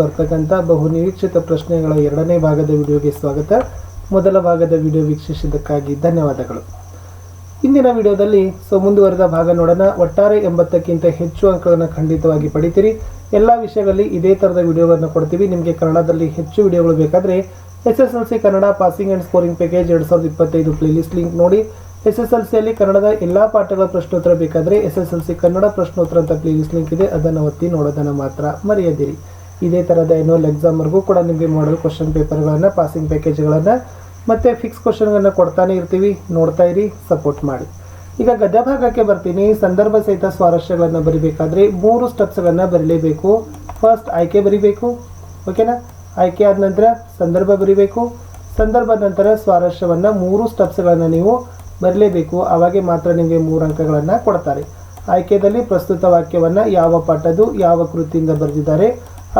ಬರ್ತಕ್ಕಂಥ ಬಹು ನಿರೀಕ್ಷಿತ ಪ್ರಶ್ನೆಗಳ ಎರಡನೇ ಭಾಗದ ವಿಡಿಯೋಗೆ ಸ್ವಾಗತ. ಮೊದಲ ಭಾಗದ ವಿಡಿಯೋ ವೀಕ್ಷಿಸಿದ್ದಕ್ಕಾಗಿ ಧನ್ಯವಾದಗಳು. ಇಂದಿನ ವಿಡಿಯೋದಲ್ಲಿ ಸೊ ಮುಂದುವರೆದ ಭಾಗ ನೋಡೋಣ. ಒಟ್ಟಾರೆ ಎಂಬತ್ತಕ್ಕಿಂತ ಹೆಚ್ಚು ಅಂಕಗಳನ್ನು ಖಂಡಿತವಾಗಿ ಪಡಿತೀರಿ. ಎಲ್ಲ ವಿಷಯಗಳಲ್ಲಿ ಇದೇ ಥರದ ವಿಡಿಯೋಗಳನ್ನು ಕೊಡ್ತೀವಿ. ನಿಮಗೆ ಕನ್ನಡದಲ್ಲಿ ಹೆಚ್ಚು ವಿಡಿಯೋಗಳು ಬೇಕಾದರೆ S S L C Kannada passing and scoring package ಎರಡು ಸಾವಿರದ ಇಪ್ಪತ್ತೈದು ಪ್ಲೇಲಿಸ್ಟ್ ಲಿಂಕ್ ನೋಡಿ. ಎಸ್ ಎಸ್ ಎಲ್ ಸಿಯಲ್ಲಿ ಕನ್ನಡದ ಎಲ್ಲ ಪಾಠಗಳ ಪ್ರಶ್ನೋತ್ತರ ಬೇಕಾದರೆ S S L C Kannada ಪ್ರಶ್ನೋತ್ತರ ಅಂತ ಪ್ಲೇಲಿಸ್ಟ್ ಲಿಂಕ್ ಇದೆ. ಅದನ್ನು ಒತ್ತಿ ನೋಡೋದನ್ನು ಮಾತ್ರ ಮರೆಯದಿರಿ. ಇದೇ ಥರದ ಎನ್ಯುವಲ್ ಎಕ್ಸಾಮ್ವರೆಗೂ ಕೂಡ ನಿಮಗೆ ಮಾಡಲ್ ಕ್ವಶನ್ ಪೇಪರ್ಗಳನ್ನು ಪಾಸಿಂಗ್ ಪ್ಯಾಕೇಜ್ಗಳನ್ನು ಮತ್ತು ಫಿಕ್ಸ್ ಕ್ವಶನ್ಗಳನ್ನು ಕೊಡ್ತಾನೆ ಇರ್ತೀವಿ. ನೋಡ್ತಾ ಇರಿ ಸಪೋರ್ಟ್ ಮಾಡಿ. ಈಗ ಗದ್ಯ ಭಾಗಕ್ಕೆ ಬರ್ತೀನಿ. ಸಂದರ್ಭ ಸಹಿತ ಸ್ವಾರಸ್ಯಗಳನ್ನು ಬರಿಬೇಕಾದ್ರೆ ಮೂರು ಸ್ಟೆಪ್ಸ್ಗಳನ್ನು ಬರೀಲೇಬೇಕು. ಫಸ್ಟ್ ಆಯ್ಕೆ ಬರಿಬೇಕು. ಓಕೆನಾ ಆಯ್ಕೆ ಆದ ನಂತರ ಸಂದರ್ಭ ಬರಿಬೇಕು. ಸಂದರ್ಭದ ನಂತರ ಸ್ವಾರಸ್ಯವನ್ನು ಮೂರು ಸ್ಟೆಪ್ಸ್ಗಳನ್ನು ನೀವು ಬರಲೇಬೇಕು. ಅವಾಗೆ ಮಾತ್ರ ನಿಮಗೆ ಮೂರು ಅಂಕಗಳನ್ನು ಕೊಡ್ತಾರೆ. ಆಯ್ಕೆಯಲ್ಲಿ ಪ್ರಸ್ತುತ ವಾಕ್ಯವನ್ನು ಯಾವ ಪಾಠದ್ದು, ಯಾವ ಕೃತಿಯಿಂದ ಬರೆದಿದ್ದಾರೆ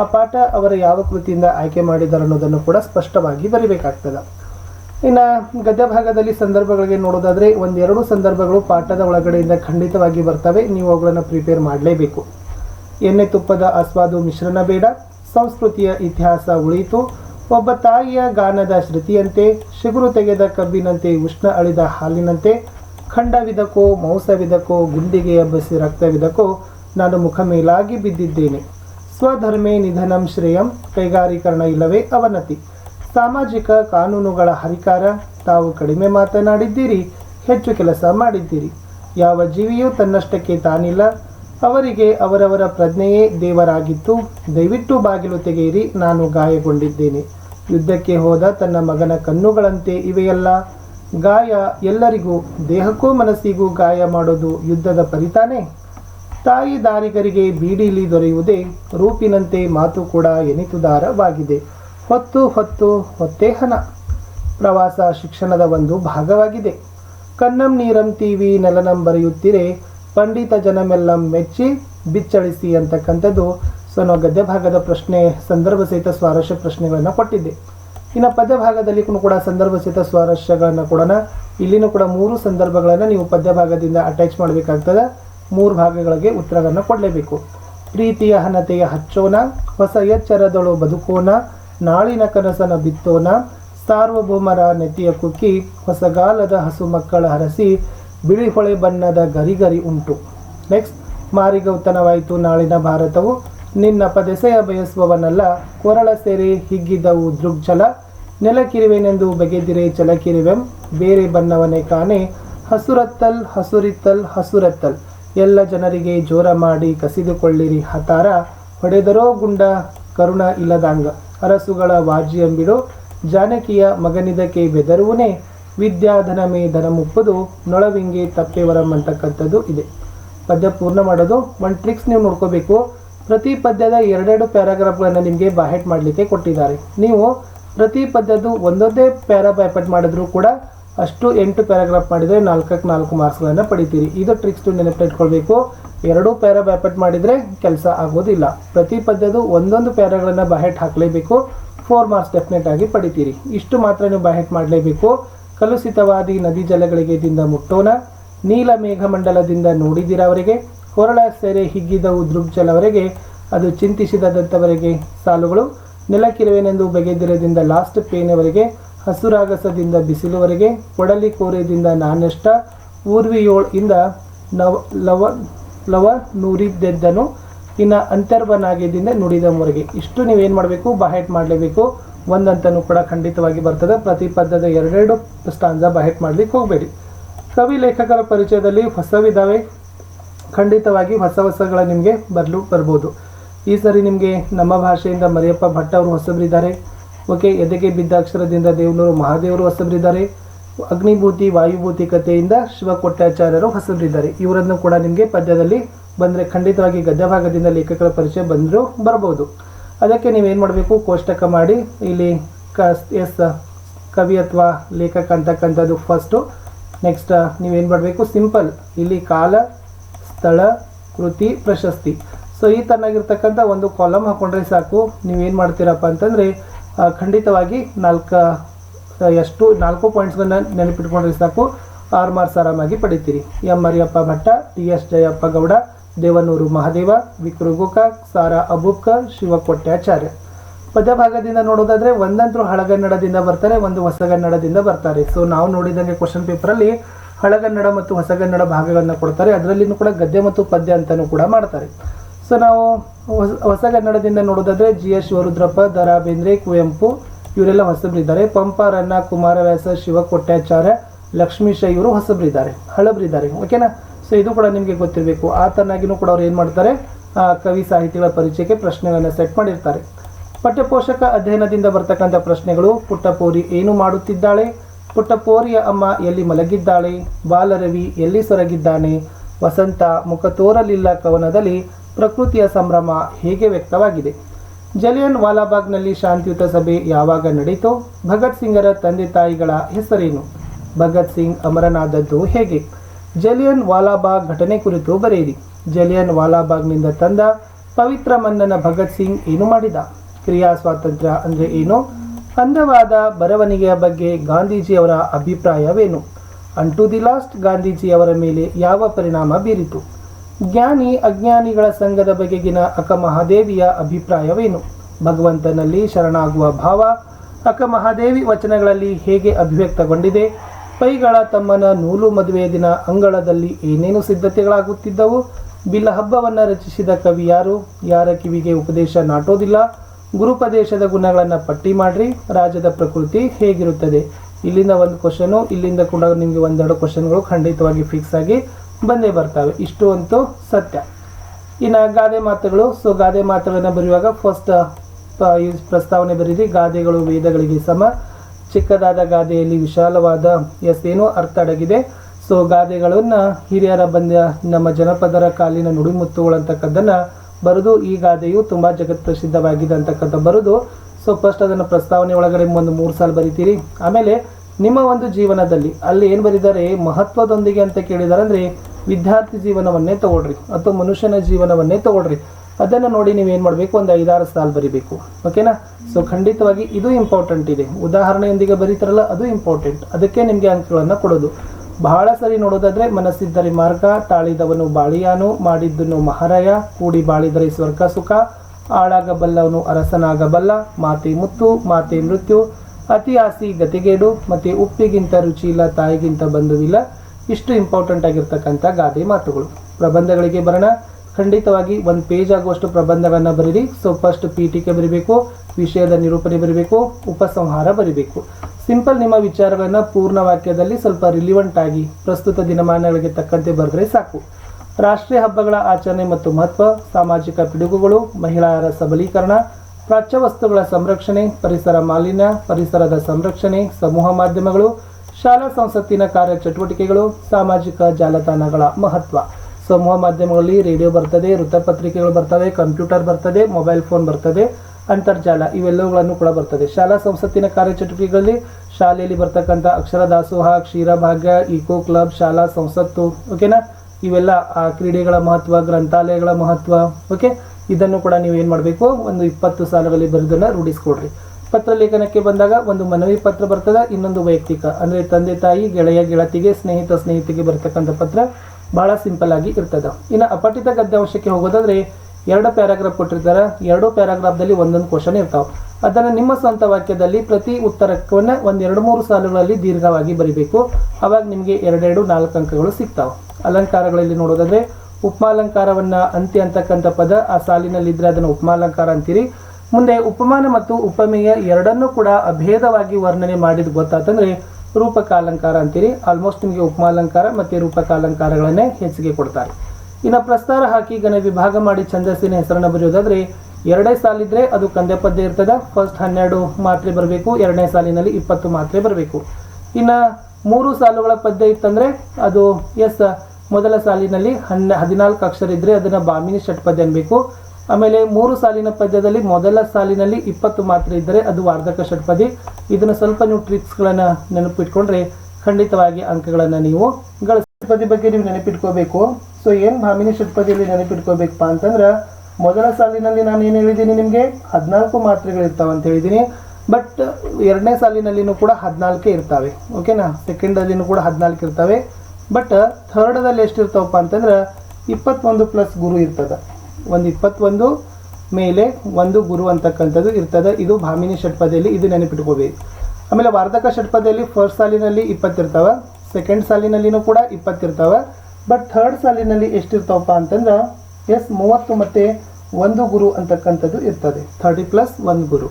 ಆ ಪಾಠ ಅವರ ಯಾವ ಕೃತಿಯಿಂದ ಆಯ್ಕೆ ಮಾಡಿದ್ದಾರೆ ಅನ್ನೋದನ್ನು ಕೂಡ ಸ್ಪಷ್ಟವಾಗಿ ಬರಿಬೇಕಾಗ್ತದೆ. ಇನ್ನು ಗದ್ಯ ಭಾಗದಲ್ಲಿ ಸಂದರ್ಭಗಳಿಗೆ ನೋಡೋದಾದರೆ ಒಂದೆರಡು ಸಂದರ್ಭಗಳು ಪಾಠದ ಒಳಗಡೆಯಿಂದ ಖಂಡಿತವಾಗಿ ಬರ್ತವೆ. ನೀವು ಅವುಗಳನ್ನು ಪ್ರಿಪೇರ್ ಮಾಡಲೇಬೇಕು. ಎಣ್ಣೆ ತುಪ್ಪದ ಆಸ್ವಾದು ಮಿಶ್ರಣ ಬೇಡ. ಸಂಸ್ಕೃತಿಯ ಇತಿಹಾಸ ಉಳಿಯಿತು. ಒಬ್ಬ ತಾಯಿಯ ಗಾನದ ಶ್ರುತಿಯಂತೆ ಶಿಗುರು ತೆಗೆದ ಕಬ್ಬಿನಂತೆ, ಉಷ್ಣ ಅಳಿದ ಹಾಲಿನಂತೆ ಖಂಡವಿದಕೋ ಮೌಸವಿದಕೋ ಗುಂಡಿಗೆಯ ಬಸಿ ರಕ್ತವಿದಕೋ ನಾನು ಮುಖ ಮೇಲಾಗಿ ಬಿದ್ದಿದ್ದೇನೆ. ಸ್ವಧರ್ಮೇ ನಿಧನಂ ಶ್ರೇಯಂ, ಕೈಗಾರೀಕರಣ ಇಲ್ಲವೇ ಅವನತಿ. ಸಾಮಾಜಿಕ ಕಾನೂನುಗಳ ಹರಿಕಾರ, ತಾವು ಕಡಿಮೆ ಮಾತನಾಡಿದ್ದೀರಿ, ಹೆಚ್ಚು ಕೆಲಸ ಮಾಡಿದ್ದೀರಿ. ಯಾವ ಜೀವಿಯೂ ತನ್ನಷ್ಟಕ್ಕೆ ತಾನಿಲ್ಲ. ಅವರಿಗೆ ಅವರವರ ಪ್ರಜ್ಞೆಯೇ ದೇವರಾಗಿತ್ತು. ದಯವಿಟ್ಟು ಬಾಗಿಲು ತೆಗೆಯಿರಿ, ನಾನು ಗಾಯಗೊಂಡಿದ್ದೇನೆ. ಯುದ್ಧಕ್ಕೆ ಹೋದ ತನ್ನ ಮಗನ ಕಣ್ಣುಗಳಂತೆ ಇವೆಯಲ್ಲ. ಗಾಯ ಎಲ್ಲರಿಗೂ, ದೇಹಕ್ಕೂ ಮನಸ್ಸಿಗೂ ಗಾಯ ಮಾಡೋದು ಯುದ್ಧದ ಪರಿತಾನೆ. ತಾಯಿ ದಾರಿಗರಿಗೆ ಬೀಡಿಲಿ ದೊರೆಯುವುದೇ ರೂಪಿನಂತೆ ಮಾತು ಕೂಡ ಎನಿತುದಾರವಾಗಿದೆ. ಹೊತ್ತು ಹೊತ್ತು ಹೊತ್ತೇ ಹಣ. ಪ್ರವಾಸ ಶಿಕ್ಷಣದ ಒಂದು ಭಾಗವಾಗಿದೆ. ಕನ್ನಂ ನೀರಂ ಟಿವಿ ನೆಲನಂ ಬರೆಯುತ್ತಿರೆ, ಪಂಡಿತ ಜನಮೆಲ್ಲಂ ಮೆಚ್ಚಿ ಬಿಚ್ಚಳಿಸಿ ಅಂತಕ್ಕಂಥದ್ದು ಸೊ ನಾವು ಗದ್ಯ ಭಾಗದ ಪ್ರಶ್ನೆ, ಸಂದರ್ಭ ಸಹಿತ ಸ್ವಾರಸ್ಯ ಪ್ರಶ್ನೆಗಳನ್ನು ಕೊಟ್ಟಿದ್ದೆ. ಇನ್ನು ಪದ್ಯ ಭಾಗದಲ್ಲಿ ಕೂಡ ಸಂದರ್ಭ ಸಹಿತ ಸ್ವಾರಸ್ಯಗಳನ್ನು ಕೊಡೋಣ. ಇಲ್ಲಿನೂ ಕೂಡ ಮೂರು ಸಂದರ್ಭಗಳನ್ನು ನೀವು ಪದ್ಯ ಭಾಗದಿಂದ ಅಟ್ಯಾಚ್ ಮಾಡಬೇಕಾಗ್ತದೆ. ಮೂರು ಭಾಗಗಳಿಗೆ ಉತ್ತರವನ್ನು ಕೊಡಲೇಬೇಕು. ಪ್ರೀತಿಯ ಹನತೆಯ ಹಚ್ಚೋಣ, ಹೊಸ ಎಚ್ಚರದಳು ಬದುಕೋಣ, ನಾಳಿನ ಕನಸನ ಬಿತ್ತೋಣ, ಸಾರ್ವಭೌಮರ ನೆತ್ತಿಯ ಕುಕ್ಕಿ ಹೊಸಗಾಲದ ಹಸು ಮಕ್ಕಳ ಹರಸಿ, ಬಿಳಿ ಹೊಳೆ ಬಣ್ಣದ ಗರಿಗರಿ ಉಂಟು. ನೆಕ್ಸ್ಟ್ ಮಾರಿಗೌತನವಾಯಿತು, ನಾಳಿನ ಭಾರತವು. ನಿನ್ನ ಪದೆಸೆಯ ಬಯಸುವವನಲ್ಲ, ಕೊರಳ ಸೇರೆ ಹಿಗ್ಗಿದವು ದೃಗ್ಜಲ. ನೆಲಕಿರುವೆನೆಂದು ಬಗೆದಿರೆ ಚಲಕಿರುವೆಂ, ಬೇರೆ ಬಣ್ಣವನೇ ಕಾಣೆ. ಹಸುರತ್ತಲ್ ಹಸುರಿತ್ತಲ್ ಹಸುರತ್ತಲ್. ಎಲ್ಲ ಜನರಿಗೆ ಜೋರ ಮಾಡಿ ಕಸಿದುಕೊಳ್ಳಿರಿ, ಹತಾರ. ಹೊಡೆದರೋ ಗುಂಡ, ಕರುಣ ಇಲ್ಲದಾಂಗ. ಅರಸುಗಳ ವಾಜಿಯಂಬಿಡು ಜಾನಕಿಯ ಮಗನಿದಕ್ಕೆ ಬೆದರುವುನೇ. ವಿದ್ಯಾಧನಮೇ ಧನ ಮುಪ್ಪದು. ನೊಳವಿಂಗೆ ತಪ್ಪೆವರಂ ಅಂತಕ್ಕಂಥದ್ದು ಇದೆ. ಪದ್ಯ ಪೂರ್ಣ ಮಾಡೋದು. ಒಂದು ಟ್ರಿಕ್ಸ್ ನೀವು ನೋಡ್ಕೋಬೇಕು. ಪ್ರತಿ ಪದ್ಯದ ಎರಡೆರಡು ಪ್ಯಾರಾಗ್ರಾಫ್ಗಳನ್ನು ನಿಮಗೆ ಬಾಹೆಟ್ ಮಾಡಲಿಕ್ಕೆ ಕೊಟ್ಟಿದ್ದಾರೆ. ನೀವು ಪ್ರತಿ ಪದ್ಯದ್ದು ಒಂದೊಂದೇ ಪ್ಯಾರಾ ಬಾಯ್ಪಟ್ ಮಾಡಿದ್ರೂ ಕೂಡ ಅಷ್ಟು ಎಂಟು ಪ್ಯಾರಾಗ್ರಾಫ್ ಮಾಡಿದರೆ ನಾಲ್ಕಕ್ಕೆ ನಾಲ್ಕು ಮಾರ್ಕ್ಸ್ಗಳನ್ನು ಪಡಿತೀರಿ. ಇದು ಟ್ರಿಕ್ಸ್ ನೆನಪಿಟ್ಕೊಳ್ಬೇಕು ಎರಡೂ ಪ್ಯಾರಾ ಬ್ಯಾಪಟ್ ಮಾಡಿದರೆ ಕೆಲಸ ಆಗೋದಿಲ್ಲ. ಪ್ರತಿ ಪದ್ಯದು ಒಂದೊಂದು ಪ್ಯಾರಾಗಳನ್ನು ಬಾಹೆಟ್ ಹಾಕಲೇಬೇಕು. ಫೋರ್ ಮಾರ್ಕ್ಸ್ ಡೆಫಿನೆಟ್ ಆಗಿ ಪಡಿತೀರಿ. ಇಷ್ಟು ಮಾತ್ರ ನೀವು ಬಾಹೆಟ್ ಮಾಡಲೇಬೇಕು. ಕಲುಷಿತವಾದಿ ನದಿ ಜಲಗಳಿಗೆ ದಿಂದ ಮುಟ್ಟೋಣ. ನೀಲ ಮೇಘಮಂಡಲದಿಂದ ನೋಡಿದಿರವರೆಗೆ ಕೊರಳ ಸೆರೆ ಹಿಗ್ಗಿದವು ದೃಗ್ಜಲವರೆಗೆ ಅದು ಚಿಂತಿಸಿದಂಥವರೆಗೆ ಸಾಲುಗಳು. ನೆಲಕಿರುವೆನೆಂದು ಬಗೆದಿರದಿಂದ ಲಾಸ್ಟ್ ಪೇನವರೆಗೆ ಹಸುರಾಗಸದಿಂದ ಬಿಸಿಲುವರೆಗೆ, ಕೊಡಲಿ ಕೋರೆದಿಂದ ನಾನೆಷ್ಟ, ಊರ್ವಿಯೋಳ್ ಇಂದ ನವ, ಲವ ಲವ ನೂರಿದ್ದೆದ್ದನು ಇನ್ನು ಅಂತರ್ವನಾಗ್ಯದಿಂದ ನುಡಿದವರೆಗೆ ಇಷ್ಟು ನೀವೇನು ಮಾಡಬೇಕು? ಬಾಹೆಟ್ ಮಾಡಲೇಬೇಕು. ಒಂದಂತನೂ ಕೂಡ ಖಂಡಿತವಾಗಿ ಬರ್ತದೆ. ಪ್ರತಿ ಪದ್ಯದ ಎರಡೆರಡು ಸ್ಥಾನದ ಬಾಹೆಟ್ ಮಾಡ್ಲಿಕ್ಕೆ ಹೋಗಬೇಡಿ. ಕವಿ ಲೇಖಕರ ಪರಿಚಯದಲ್ಲಿ ಹೊಸವಿದ್ದಾವೆ ಖಂಡಿತವಾಗಿ ಹೊಸ ಹೊಸಗಳ ನಿಮಗೆ ಬರಲು, ಬರ್ಬೋದು. ಈ ಸರಿ ನಿಮಗೆ ನಮ್ಮ ಭಾಷೆಯಿಂದ ಮರಿಯಪ್ಪ ಭಟ್ ಅವರು ಹೊಸಬರಿದ್ದಾರೆ. ಓಕೆ ಎದೆಗೆ ಬಿದ್ದ ಅಕ್ಷರದಿಂದ ದೇವನೂರು ಮಹಾದೇವರು ಹೊಸಬರಿದ್ದಾರೆ. ಅಗ್ನಿಭೂತಿ, ವಾಯುಭೂತಿ ಕಥೆಯಿಂದ ಶಿವಕೊಟ್ಟಾಚಾರ್ಯರು ಹೊಸಬರಿದ್ದಾರೆ. ಇವರನ್ನು ಕೂಡ ನಿಮಗೆ ಪದ್ಯದಲ್ಲಿ ಬಂದರೆ ಖಂಡಿತವಾಗಿ ಗದ್ಯ ಭಾಗದಿಂದ ಲೇಖಕರ ಪರಿಚಯ ಬಂದರೂ ಬರಬಹುದು. ಅದಕ್ಕೆ ನೀವೇನು ಮಾಡಬೇಕು? ಕೋಷ್ಟಕ ಮಾಡಿ. ಇಲ್ಲಿ ಕ, ಎಸ್, ಕವಿ ಅಥವಾ ಲೇಖಕ ಅಂತಕ್ಕಂಥದ್ದು ಫಸ್ಟು ನೆಕ್ಸ್ಟ್ ನೀವೇನು ಮಾಡಬೇಕು? ಸಿಂಪಲ್ ಇಲ್ಲಿ ಕಾಲ, ಸ್ಥಳ, ಕೃತಿ, ಪ್ರಶಸ್ತಿ. ಸೊ ಈ ತನ್ನಾಗಿರ್ತಕ್ಕಂಥ ಒಂದು ಕಾಲಮ್ ಹಾಕ್ಕೊಂಡ್ರೆ ಸಾಕು. ನೀವೇನು ಮಾಡ್ತೀರಪ್ಪ ಅಂತಂದರೆ ಖಂಡಿತವಾಗಿ ನಾಲ್ಕು ಎಷ್ಟು, ನಾಲ್ಕು ಪಾಯಿಂಟ್ಸ್ಗಳನ್ನ ನೆನಪಿಟ್ಕೊಂಡ್ರೆ ಸಾಕು. ಆರು ಮಾರ್ಕ್ಸ್ ಆರಾಮಾಗಿ ಪಡಿತೀರಿ. M Mariyappa Bhatta, T S Jayappa Gowda, Devanur Mahadeva ವಿಕ್ರುಗುಕ Sara Aboobacker Shiva ಪದ್ಯ ಭಾಗದಿಂದ ನೋಡೋದಾದ್ರೆ ಒಂದಂತರೂ ಹಳಗನ್ನಡದಿಂದ ಬರ್ತಾರೆ, ಒಂದು ಹೊಸಗನ್ನಡದಿಂದ ಬರ್ತಾರೆ. ಸೊ ನಾವು ನೋಡಿದಂಗೆ ಕ್ವಶನ್ ಪೇಪರಲ್ಲಿ ಹಳಗನ್ನಡ ಮತ್ತು ಹೊಸಗನ್ನಡ ಭಾಗಗಳನ್ನ ಕೊಡ್ತಾರೆ. ಅದರಲ್ಲಿನೂ ಕೂಡ ಗದ್ಯ ಮತ್ತು ಪದ್ಯ ಅಂತಲೂ ಕೂಡ ಮಾಡ್ತಾರೆ. ಸೊ ನಾವು ಹೊಸ ಕನ್ನಡದಿಂದ ನೋಡೋದಾದ್ರೆ ಜಿ ಎಸ್ ಶಿವರುದ್ರಪ್ಪ ದ ರಾ ಬೇಂದ್ರೆ ಕುವೆಂಪು, ಇವರೆಲ್ಲ ಹೊಸಬ್ರಿದ್ದಾರೆ. ಪಂಪ ರನ್ನ ಕುಮಾರವ್ಯಾಸ ಶಿವ ಕೊಟ್ಯಾಚಾರ್ಯ ಲಕ್ಷ್ಮೀಶ ಇವರು ಹೊಸಬ್ರಿದ್ದಾರೆ, ಹಳಬ್ರಿದ್ದಾರೆ. ಓಕೆನಾ ಸೊ ಇದು ಕೂಡ ನಿಮಗೆ ಗೊತ್ತಿರಬೇಕು. ಆತನಾಗಿನೂ ಕೂಡ ಅವ್ರು ಏನು ಮಾಡ್ತಾರೆ? ಕವಿ ಸಾಹಿತಿಗಳ ಪರಿಚಯಕ್ಕೆ ಪ್ರಶ್ನೆಗಳನ್ನು ಸೆಟ್ ಮಾಡಿರ್ತಾರೆ. ಪಠ್ಯಪೋಷಕ ಅಧ್ಯಯನದಿಂದ ಬರ್ತಕ್ಕಂಥ ಪ್ರಶ್ನೆಗಳು, ಪುಟ್ಟಪೋರಿ ಏನು ಮಾಡುತ್ತಿದ್ದಾಳೆ? ಪುಟ್ಟಪೋರಿಯ ಅಮ್ಮ ಎಲ್ಲಿ ಮಲಗಿದ್ದಾಳೆ? ಬಾಲರವಿ ಎಲ್ಲಿ ಸೊರಗಿದ್ದಾನೆ? ವಸಂತ ಮುಖ ತೋರಲಿಲ್ಲ ಕವನದಲ್ಲಿ ಪ್ರಕೃತಿಯ ಸಂಭ್ರಮ ಹೇಗೆ ವ್ಯಕ್ತವಾಗಿದೆ? ಜಲಿಯನ್ ವಾಲಾಬಾಗ್ನಲ್ಲಿ ಶಾಂತಿಯುತ ಸಭೆ ಯಾವಾಗ ನಡೆಯಿತೋ, ಭಗತ್ ಸಿಂಗರ ತಂದೆ ತಾಯಿಗಳ ಹೆಸರೇನು? ಭಗತ್ ಸಿಂಗ್ ಅಮರನಾದದ್ದು ಹೇಗೆ? ಜಲಿಯನ್ ವಾಲಾಬಾಗ್ ಘಟನೆ ಕುರಿತು ಬರೆಯಿರಿ. ಜಲಿಯನ್ ವಾಲಾಬಾಗ್ನಿಂದ ತಂದ ಪವಿತ್ರ ಮನ್ನನ ಭಗತ್ ಸಿಂಗ್ ಏನು ಮಾಡಿದ? ಕ್ರಿಯಾ ಸ್ವಾತಂತ್ರ್ಯ ಅಂದರೆ ಏನು? ಅಂದವಾದ ಬರವಣಿಗೆಯ ಬಗ್ಗೆ ಗಾಂಧೀಜಿಯವರ ಅಭಿಪ್ರಾಯವೇನು? ಅಂಟು ದಿ ಲಾಸ್ಟ್ ಗಾಂಧೀಜಿಯವರ ಮೇಲೆ ಯಾವ ಪರಿಣಾಮ ಬೀರಿತು? ಜ್ಞಾನಿ ಅಜ್ಞಾನಿಗಳ ಸಂಘದ ಬಗೆಗಿನ ಅಕಮಹಾದೇವಿಯ ಮಹಾದೇವಿಯ ಅಭಿಪ್ರಾಯವೇನು? ಭಗವಂತನಲ್ಲಿ ಶರಣಾಗುವ ಭಾವ, ಅಕಮಹಾದೇವಿ ಮಹಾದೇವಿ ವಚನಗಳಲ್ಲಿ ಹೇಗೆ ಅಭಿವ್ಯಕ್ತಗೊಂಡಿದೆ? ಪೈಗಳ ತಮ್ಮನ ನೂಲು ಮದುವೆಯ ದಿನ ಅಂಗಳದಲ್ಲಿ ಏನೇನು ಸಿದ್ಧತೆಗಳಾಗುತ್ತಿದ್ದವು? ಬಿಲ್ಲ ಹಬ್ಬವನ್ನು ರಚಿಸಿದ ಕವಿ ಯಾರು? ಯಾರ ಕಿವಿಗೆ ಉಪದೇಶ ನಾಟೋದಿಲ್ಲ? ಗುರುಪದೇಶದ ಗುಣಗಳನ್ನು ಪಟ್ಟಿ ಮಾಡ್ರಿ, ರಾಜ್ಯದ ಪ್ರಕೃತಿ ಹೇಗಿರುತ್ತದೆ? ಇಲ್ಲಿಂದ ಒಂದು ಕ್ವಶನು ಇಲ್ಲಿಂದ ಕೂಡ ನಿಮಗೆ ಒಂದೆರಡು ಕ್ವಶನ್ಗಳು ಖಂಡಿತವಾಗಿ ಫಿಕ್ಸ್ ಆಗಿ ಬಂದೇ ಬರ್ತವೆ. ಇಷ್ಟು ಅಂತೂ ಸತ್ಯ. ಇನ್ನು ಗಾದೆ ಮಾತುಗಳು. ಸೊ ಗಾದೆ ಮಾತುಗಳನ್ನು ಬರೆಯುವಾಗ ಫಸ್ಟ್ ಪ್ರಸ್ತಾವನೆ ಬರೀರಿ. ಗಾದೆಗಳು ವೇದಗಳಿಗೆ ಸಮ. ಚಿಕ್ಕದಾದ ಗಾದೆಯಲ್ಲಿ ವಿಶಾಲವಾದ, ಎಸ್, ಏನು ಅರ್ಥ ಅಡಗಿದೆ. ಸೊ ಗಾದೆಗಳನ್ನು ಹಿರಿಯರ ಬಂದ, ನಮ್ಮ ಜನಪದರ ಕಾಲಿನ ನುಡಿಮುತ್ತುಗಳು ಅಂತಕ್ಕದ್ದನ್ನ ಬರೆದು, ಈ ಗಾದೆಯು ತುಂಬ ಜಗತ್ ಪ್ರಸಿದ್ಧವಾಗಿದೆ ಅಂತಕ್ಕಂಥ ಬರೆದು ಸೊ ಫಸ್ಟ್ ಅದನ್ನು ಪ್ರಸ್ತಾವನೆ ಒಳಗಡೆ ಒಂದು ಮೂರು ಸಾಲ ಬರಿತೀರಿ. ಆಮೇಲೆ ನಿಮ್ಮ ಒಂದು ಜೀವನದಲ್ಲಿ ಅಲ್ಲಿ ಏನು ಬರೀತಾರೆ ಮಹತ್ವದೊಂದಿಗೆ ಅಂತ ಕೇಳಿದಾರೆ ಅಂದರೆ ವಿದ್ಯಾರ್ಥಿ ಜೀವನವನ್ನೇ ತಗೊಳ್ರಿ, ಅಥವಾ ಮನುಷ್ಯನ ಜೀವನವನ್ನೇ ತಗೊಳ್ರಿ. ಅದನ್ನು ನೋಡಿ ನೀವು ಏನು ಮಾಡಬೇಕು? ಒಂದು ಐದಾರು ಸಾಲು ಬರಿಬೇಕು. ಓಕೆನಾ ಸೊ ಖಂಡಿತವಾಗಿ ಇದು ಇಂಪಾರ್ಟೆಂಟ್ ಇದೆ. ಉದಾಹರಣೆಯೊಂದಿಗೆ ಬರೀತಾರಲ್ಲ, ಅದು ಇಂಪಾರ್ಟೆಂಟ್ ಅದಕ್ಕೆ ನಿಮಗೆ ಅಂಕಗಳನ್ನು ಕೊಡೋದು. ಬಹಳ ಸರಿ ನೋಡೋದಾದರೆ, ಮನಸ್ಸಿದ್ದರೆ ಮಾರ್ಗ, ತಾಳಿದವನು ಬಾಳಿಯಾನು ಮಾಡಿದ್ದನು ಮಹಾರಾಯ, ಕೂಡಿ ಬಾಳಿದರೆ ಸ್ವರ್ಗ ಸುಖ ಆಳಾಗಬಲ್ಲವನು ಅರಸನಾಗಬಲ್ಲ, ಮಾತೆ ಮುತ್ತು, ಮಾತೆ ಮೃತ್ಯು ಅತಿ ಆಸ್ತಿ ಗತಿಗೇಡು ಮತ್ತೆ ಉಪ್ಪಿಗಿಂತ ರುಚಿ ಇಲ್ಲ, ತಾಯಿಗಿಂತ ಬಂಧುವಿಲ್ಲ, ಇಷ್ಟು ಇಂಪಾರ್ಟೆಂಟ್ ಆಗಿರ್ತಕ್ಕಂಥ ಗಾದೆ ಮಾತುಗಳು. ಪ್ರಬಂಧಗಳಿಗೆ ಬರೋಣ. ಖಂಡಿತವಾಗಿ ಒಂದು ಪೇಜ್ ಆಗುವಷ್ಟು ಪ್ರಬಂಧಗಳನ್ನು ಬರೀರಿ. ಸೊ ಫಸ್ಟ್ ಪೀಠಿಕೆ ಬರೀಬೇಕು, ವಿಷಯದ ನಿರೂಪಣೆ ಬರೀಬೇಕು, ಉಪಸಂಹಾರ ಬರೀಬೇಕು. ಸಿಂಪಲ್ ನಿಮ್ಮ ವಿಚಾರಗಳನ್ನು ಪೂರ್ಣ ವಾಕ್ಯದಲ್ಲಿ ಸ್ವಲ್ಪ ರಿಲಿವೆಂಟ್ ಆಗಿ, ಪ್ರಸ್ತುತ ದಿನಮಾನಗಳಿಗೆ ತಕ್ಕಂತೆ ಬರೆದ್ರೆ ಸಾಕು. ರಾಷ್ಟ್ರೀಯ ಹಬ್ಬಗಳ ಆಚರಣೆ ಮತ್ತು ಮಹತ್ವ, ಸಾಮಾಜಿಕ ಪಿಡುಗುಗಳು ಮಹಿಳೆಯರ ಸಬಲೀಕರಣ ಪ್ರಾಚ್ಯ ವಸ್ತುಗಳ ಸಂರಕ್ಷಣೆ, ಪರಿಸರ ಮಾಲಿನ್ಯ, ಪರಿಸರದ ಸಂರಕ್ಷಣೆ, ಸಮೂಹ ಮಾಧ್ಯಮಗಳು, ಶಾಲಾ ಸಂಸತ್ತಿನ ಕಾರ್ಯ ಚಟುವಟಿಕೆಗಳು ಸಾಮಾಜಿಕ ಜಾಲತಾಣಗಳ ಮಹತ್ವ. ಸಮೂಹ ಮಾಧ್ಯಮಗಳಲ್ಲಿ ರೇಡಿಯೋ ಬರ್ತದೆ, ವೃತ್ತಪತ್ರಿಕೆಗಳು ಬರ್ತವೆ, ಕಂಪ್ಯೂಟರ್ ಬರ್ತದೆ, ಮೊಬೈಲ್ ಫೋನ್ ಬರ್ತದೆ, ಅಂತರ್ಜಾಲ ಇವೆಲ್ಲವುಗಳನ್ನು ಕೂಡ ಬರ್ತದೆ. ಶಾಲಾ ಸಂಸತ್ತಿನ ಕಾರ್ಯಚಟುವಟಿಕೆಗಳಲ್ಲಿ ಶಾಲೆಯಲ್ಲಿ ಬರ್ತಕ್ಕಂಥ ಅಕ್ಷರ ದಾಸೋಹ ಕ್ಷೀರಭಾಗ್ಯ ಇಕೋ ಕ್ಲಬ್, ಶಾಲಾ ಸಂಸತ್ತು, ಓಕೆನಾ? ಇವೆಲ್ಲ ಆ ಕ್ರೀಡೆಗಳ ಮಹತ್ವ, ಗ್ರಂಥಾಲಯಗಳ ಮಹತ್ವ, ಓಕೆ? ಇದನ್ನು ಕೂಡ ನೀವು ಏನು ಮಾಡಬೇಕು? ಒಂದು ಇಪ್ಪತ್ತು ಸಾಲುಗಳಲ್ಲಿ ಬರೆದನ್ನು ರೂಢಿಸ್ಕೊಡ್ರಿ. ಪತ್ರ ಲೇಖನಕ್ಕೆ ಬಂದಾಗ ಒಂದು ಮನವಿ ಪತ್ರ ಬರ್ತದೆ, ಇನ್ನೊಂದು ವೈಯಕ್ತಿಕ. ಅಂದರೆ ತಂದೆ, ತಾಯಿ, ಗೆಳೆಯ, ಗೆಳತಿಗೆ, ಸ್ನೇಹಿತ, ಸ್ನೇಹಿತಿಗೆ ಬರ್ತಕ್ಕಂಥ ಪತ್ರ ಬಹಳ ಸಿಂಪಲ್ ಆಗಿ ಇರ್ತದೆ. ಇನ್ನು ಅಪಠಿತ ಗದ್ಯಾಂಶಕ್ಕೆ ಹೋಗೋದಾದ್ರೆ ಎರಡು ಪ್ಯಾರಾಗ್ರಾಫ್ ಕೊಟ್ಟಿರ್ತಾರೆ. ಎರಡು ಪ್ಯಾರಾಗ್ರಾಫ್ದಲ್ಲಿ ಒಂದೊಂದು ಕ್ವಶನ್ ಇರ್ತಾವೆ. ಅದನ್ನು ನಿಮ್ಮ ಸ್ವಂತ ವಾಕ್ಯದಲ್ಲಿ ಪ್ರತಿ ಉತ್ತರಕ್ಕನ್ನು ಒಂದು ಎರಡು ಮೂರು ಸಾಲುಗಳಲ್ಲಿ ದೀರ್ಘವಾಗಿ ಬರಿಬೇಕು. ಅವಾಗ ನಿಮಗೆ ಎರಡೆರಡು ನಾಲ್ಕು ಅಂಕಗಳು ಸಿಗ್ತಾವೆ. ಅಲಂಕಾರಗಳಲ್ಲಿ ನೋಡೋದಾದ್ರೆ ಉಪಮಾಲಂಕಾರವನ್ನ ಅಂತ್ಯ ಅಂತಕ್ಕಂಥ ಪದ ಆ ಸಾಲಿನಲ್ಲಿದ್ದರೆ ಅದನ್ನು ಉಪಮಾಲಂಕಾರ ಅಂತೀರಿ. ಮುಂದೆ ಉಪಮಾನ ಮತ್ತು ಉಪಮೇಯ ಎರಡನ್ನೂ ಕೂಡ ಅಭೇದವಾಗಿ ವರ್ಣನೆ ಮಾಡಿದ್ ಗೊತ್ತಾತಂದ್ರೆ ರೂಪಕಾಲಂಕಾರ ಅಂತೀರಿ. ಆಲ್ಮೋಸ್ಟ್ ನಿಮಗೆ ಉಪಮಾಲಂಕಾರ ಮತ್ತೆ ರೂಪಕಾಲಂಕಾರಗಳನ್ನೇ ಹೆಚ್ಚಿಗೆ ಕೊಡ್ತಾರೆ. ಇನ್ನು ಪ್ರಸ್ತಾರ ಹಾಕಿ ಗಣ ವಿಭಾಗ ಮಾಡಿ ಛಂದಸ್ಸಿನ ಹೆಸರನ್ನು ಬರೆಯೋದಾದರೆ ಎರಡೇ ಸಾಲಿದ್ರೆ ಅದು ಕಂದೆ ಪದ್ಯ ಇರ್ತದೆ. ಫಸ್ಟ್ ಹನ್ನೆರಡು ಮಾತ್ರೆ ಬರಬೇಕು, ಎರಡನೇ ಸಾಲಿನಲ್ಲಿ ಇಪ್ಪತ್ತು ಮಾತ್ರೆ ಬರಬೇಕು. ಇನ್ನು ಮೂರು ಸಾಲುಗಳ ಪದ್ಯ ಇತ್ತಂದ್ರೆ ಅದು ಎಸ್ ಮೊದಲ ಸಾಲಿನಲ್ಲಿ ಹನ್ನ ಹದಿನಾಲ್ಕು ಅಕ್ಷರ ಇದ್ದರೆ ಅದನ್ನ ಬಾಮಿನಿ ಷಟ್ಪದ್ಯ ಅನ್ಬೇಕು. ಆಮೇಲೆ ಮೂರು ಸಾಲಿನ ಪದ್ಯದಲ್ಲಿ ಮೊದಲ ಸಾಲಿನಲ್ಲಿ ಇಪ್ಪತ್ತು ಮಾತ್ರ ಇದ್ದರೆ ಅದು ವಾರ್ಧಕ ಷಟ್ಪದಿ ಇದನ್ನು ಸ್ವಲ್ಪ ನೀವು ಟ್ರಿಪ್ಸ್ಗಳನ್ನು ನೆನಪಿಟ್ಕೊಂಡ್ರೆ ಖಂಡಿತವಾಗಿ ಅಂಕಗಳನ್ನು ನೀವು ಗಳ ಷಟ್ಪದಿ ಬಗ್ಗೆ ನೀವು ನೆನಪಿಟ್ಕೋಬೇಕು. ಸೊ ಏನು ಭಾಮಿನಿ ಷಟ್ಪದಿಯಲ್ಲಿ ನೆನಪಿಟ್ಕೋಬೇಕಪ್ಪ ಅಂತಂದ್ರೆ ಮೊದಲ ಸಾಲಿನಲ್ಲಿ ನಾನು ಏನು ಹೇಳಿದ್ದೀನಿ ನಿಮಗೆ? ಹದಿನಾಲ್ಕು ಮಾತ್ರೆಗಳಿರ್ತಾವೆ ಅಂತ ಹೇಳಿದ್ದೀನಿ. ಬಟ್ ಎರಡನೇ ಸಾಲಿನಲ್ಲಿನೂ ಕೂಡ ಹದಿನಾಲ್ಕೇ ಇರ್ತವೆ. ಓಕೆನಾ ಸೆಕೆಂಡಲ್ಲಿನೂ ಕೂಡ ಹದಿನಾಲ್ಕು ಇರ್ತವೆ. ಬಟ್ ಥರ್ಡದಲ್ಲಿ ಎಷ್ಟು ಇರ್ತಾವಪ್ಪ ಅಂತಂದ್ರೆ, ಇಪ್ಪತ್ತೊಂದು ಪ್ಲಸ್ ಗುರು ಇರ್ತದೆ. ಒಂದು ಇಪ್ಪತ್ತೊಂದು ಮೇಲೆ ಒಂದು ಗುರು ಅಂತಕ್ಕಂಥದ್ದು ಇರ್ತದೆ. ಇದು ಭಾಮಿನಿ ಷಟ್ಪದಿಯಲ್ಲಿ ಇದು ನೆನಪಿಟ್ಕೋಬೇಕು. ಆಮೇಲೆ ವಾರ್ಧಕ ಷಟ್ಪದಿಯಲ್ಲಿ ಫಸ್ಟ್ ಸಾಲಿನಲ್ಲಿ ಇಪ್ಪತ್ತಿರ್ತಾವೆ ಸೆಕೆಂಡ್ ಸಾಲಿನಲ್ಲಿನೂ ಕೂಡ ಇಪ್ಪತ್ತಿರ್ತಾವೆ. ಬಟ್ ಥರ್ಡ್ ಸಾಲಿನಲ್ಲಿ ಎಷ್ಟಿರ್ತಾವಪ್ಪ ಅಂತಂದ್ರೆ, ಎಸ್ ಮೂವತ್ತು ಮತ್ತು ಒಂದು ಗುರು ಅಂತಕ್ಕಂಥದ್ದು ಇರ್ತದೆ. ಥರ್ಟಿ ಪ್ಲಸ್ ಒಂದು ಗುರು.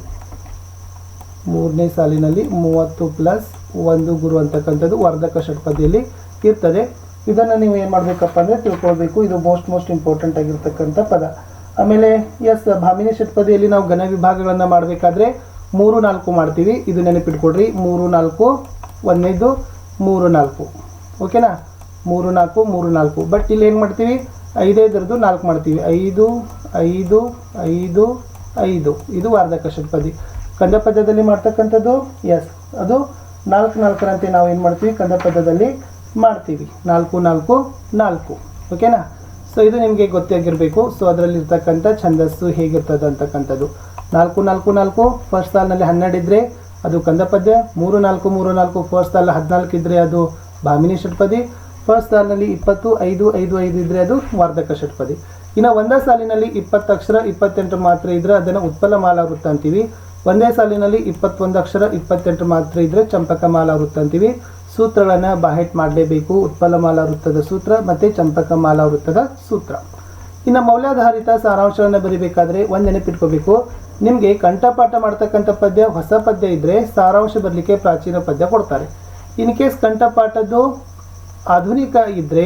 ಮೂರನೇ ಸಾಲಿನಲ್ಲಿ ಮೂವತ್ತು ಪ್ಲಸ್ ಒಂದು ಗುರು ಅಂತಕ್ಕಂಥದ್ದು ವರ್ಧಕ ಷಟ್ಪದಿಯಲ್ಲಿ ಇರ್ತದೆ. ಇದನ್ನು ನೀವು ಏನು ಮಾಡಬೇಕಪ್ಪ ಅಂದರೆ ತಿಳ್ಕೊಳ್ಬೇಕು. ಇದು ಮೋಸ್ಟ್ ಮೋಸ್ಟ್ ಇಂಪಾರ್ಟೆಂಟ್ ಆಗಿರ್ತಕ್ಕಂಥ ಪದ. ಆಮೇಲೆ ಎಸ್ ಭಾಮಿನಿ ಷಟ್ಪದಿಯಲ್ಲಿ ನಾವು ಘನ ವಿಭಾಗಗಳನ್ನು ಮಾಡಬೇಕಾದ್ರೆ ಮೂರು, ನಾಲ್ಕು ಮಾಡ್ತೀವಿ. ಇದು ನೆನಪಿಟ್ಕೊಡ್ರಿ ಮೂರು, ನಾಲ್ಕು, ಒಂದನೇದು, ಮೂರು, ನಾಲ್ಕು. ಓಕೆನಾ? ಮೂರು, ನಾಲ್ಕು ಮೂರು, ನಾಲ್ಕು. ಬಟ್ ಇಲ್ಲಿ ಏನು ಮಾಡ್ತೀವಿ? ಐದೈದರದ್ದು ನಾಲ್ಕು ಮಾಡ್ತೀವಿ. ಐದು ಐದು ಐದು ಐದು. ಇದು ವಾರ್ಧಕ ಷಟ್ಪದಿ ಕಂದ ಪದ್ಯದಲ್ಲಿ ಮಾಡ್ತಕ್ಕಂಥದ್ದು ಎಸ್ ಅದು ನಾಲ್ಕು, ನಾಲ್ಕರಂತೆ ನಾವು ಏನು ಮಾಡ್ತೀವಿ? ಕಂದ ಪದ್ಯದಲ್ಲಿ ಮಾಡ್ತೀವಿ. ನಾಲ್ಕು ನಾಲ್ಕು ನಾಲ್ಕು. ಓಕೆನಾ? ಸೊ ಇದು ನಿಮಗೆ ಗೊತ್ತಾಗಿರಬೇಕು ಸೊ ಅದರಲ್ಲಿರ್ತಕ್ಕಂಥ ಛಂದಸ್ಸು ಹೇಗಿರ್ತದೆ ಅಂತಕ್ಕಂಥದ್ದು. ನಾಲ್ಕು ನಾಲ್ಕು ನಾಲ್ಕು ಫಸ್ಟ್ ಸಾಲಿನಲ್ಲಿ ಹನ್ನೆರಡು ಇದ್ದರೆ ಅದು ಕಂದಪದ್ಯ. ಮೂರು, ನಾಲ್ಕು ಮೂರು, ನಾಲ್ಕು ಫಸ್ಟ್ ಸಾಲ ಹದಿನಾಲ್ಕು ಇದ್ದರೆ ಅದು ಭಾಮಿನಿ ಷಟ್ಪದಿ. ಫಸ್ಟ್ ಸಾಲಿನಲ್ಲಿ ಇಪ್ಪತ್ತು, ಐದು ಐದು ಐದು ಇದ್ದರೆ ಅದು ವಾರ್ಧಕ ಷಟ್ಪದಿ. ಇನ್ನು ಒಂದೇ ಸಾಲಿನಲ್ಲಿ ಇಪ್ಪತ್ತು ಅಕ್ಷರ, ಇಪ್ಪತ್ತೆಂಟು ಮಾತ್ರ ಇದ್ದರೆ ಅದನ್ನು ಉತ್ಪಲ ಮಾಲಾ ವೃತ್ತ ಅಂತೀವಿ. ಒಂದೇ ಸಾಲಿನಲ್ಲಿ ಇಪ್ಪತ್ತೊಂದು ಅಕ್ಷರ, ಇಪ್ಪತ್ತೆಂಟು ಮಾತ್ರ ಇದ್ದರೆ ಚಂಪಕ ಮಾಲಾ ವೃತ್ತ ಅಂತೀವಿ. ಸೂತ್ರಗಳನ್ನು ಬಾಹೆಟ್ ಮಾಡಲೇಬೇಕು. ಉತ್ಪಲ ಮಾಲಾ ವೃತ್ತದ ಸೂತ್ರ ಮತ್ತು ಚಂಪಕ ಮಾಲಾ ವೃತ್ತದ ಸೂತ್ರ. ಇನ್ನು ಮೌಲ್ಯಾಧಾರಿತ ಸಾರಾಂಶವನ್ನು ಬರೀಬೇಕಾದ್ರೆ ಒಂದು ನೆನಪಿಟ್ಕೋಬೇಕು. ನಿಮಗೆ ಕಂಠಪಾಠ ಮಾಡ್ತಕ್ಕಂಥ ಪದ್ಯ ಹೊಸ ಪದ್ಯ ಇದ್ದರೆ ಸಾರಾಂಶ ಬರಲಿಕ್ಕೆ ಪ್ರಾಚೀನ ಪದ್ಯ ಕೊಡ್ತಾರೆ. ಇನ್ ಕೇಸ್ ಕಂಠಪಾಠದ್ದು ಆಧುನಿಕ ಇದ್ದರೆ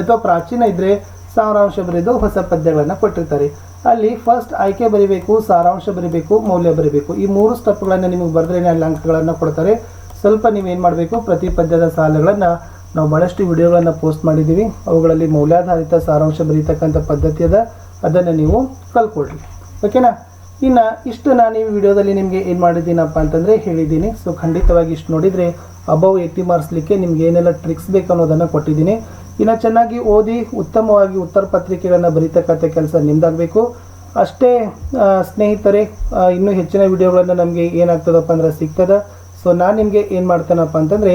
ಅಥವಾ ಪ್ರಾಚೀನ ಇದ್ದರೆ ಸಾರಾಂಶ ಬರೆದು ಹೊಸ ಪದ್ಯಗಳನ್ನು ಕೊಟ್ಟಿರ್ತಾರೆ. ಅಲ್ಲಿ ಫಸ್ಟ್ ಆಯ್ಕೆ ಬರೀಬೇಕು, ಸಾರಾಂಶ ಬರೀಬೇಕು, ಮೌಲ್ಯ ಬರೀಬೇಕು. ಈ ಮೂರು ಸ್ಟೆಪ್ಗಳನ್ನು ನಿಮಗೆ ಬರೆದ್ರೆ ಅಲ್ಲಿ ಅಂಕಗಳನ್ನು ಕೊಡ್ತಾರೆ. ಸ್ವಲ್ಪ ಏನು ಮಾಡಬೇಕು, ಪ್ರತಿ ಪದ್ಯದ ಸಾಲುಗಳನ್ನು ನಾವು ಭಾಳಷ್ಟು ವಿಡಿಯೋಗಳನ್ನು ಪೋಸ್ಟ್ ಮಾಡಿದ್ದೀವಿ ಅವುಗಳಲ್ಲಿ ಮೌಲ್ಯಾಧಾರಿತ ಸಾರಾಂಶ ಬರೀತಕ್ಕಂಥ ಪದ್ಧತಿ ಅದ. ಅದನ್ನು ನೀವು ಕಲ್ಕೊಳ್ರಿ ಓಕೆನಾ? ಇನ್ನು ಇಷ್ಟು ನಾನು ಈ ವಿಡಿಯೋದಲ್ಲಿ ನಿಮಗೆ ಏನು ಮಾಡಿದ್ದೀನಪ್ಪ ಅಂತಂದರೆ ಹೇಳಿದ್ದೀನಿ. ಸೊ ಖಂಡಿತವಾಗಿ ಇಷ್ಟು ನೋಡಿದರೆ ಅಬವ್ ಏಯ್ಟಿ ಮಾರ್ಕ್ಸ್ಲಿಕ್ಕೆ ನಿಮ್ಗೆ ಏನೆಲ್ಲ ಟ್ರಿಕ್ಸ್ ಬೇಕು ಅನ್ನೋದನ್ನು ಕೊಟ್ಟಿದ್ದೀನಿ. ಇನ್ನು ಚೆನ್ನಾಗಿ ಓದಿ ಉತ್ತಮವಾಗಿ ಉತ್ತರ ಪತ್ರಿಕೆಗಳನ್ನು ಬರೀತಕ್ಕಂಥ ಕೆಲಸ ನಿಮ್ದಾಗಬೇಕು. ಅಷ್ಟೇ ಸ್ನೇಹಿತರೆ ಇನ್ನೂ ಹೆಚ್ಚಿನ ವಿಡಿಯೋಗಳನ್ನು ನಮಗೆ ಏನಾಗ್ತದಪ್ಪ ಅಂದ್ರೆ ಸಿಗ್ತದೆ. ಸೊ ನಾನು ನಿಮಗೆ ಏನು ಮಾಡ್ತೇನಪ್ಪ ಅಂತಂದರೆ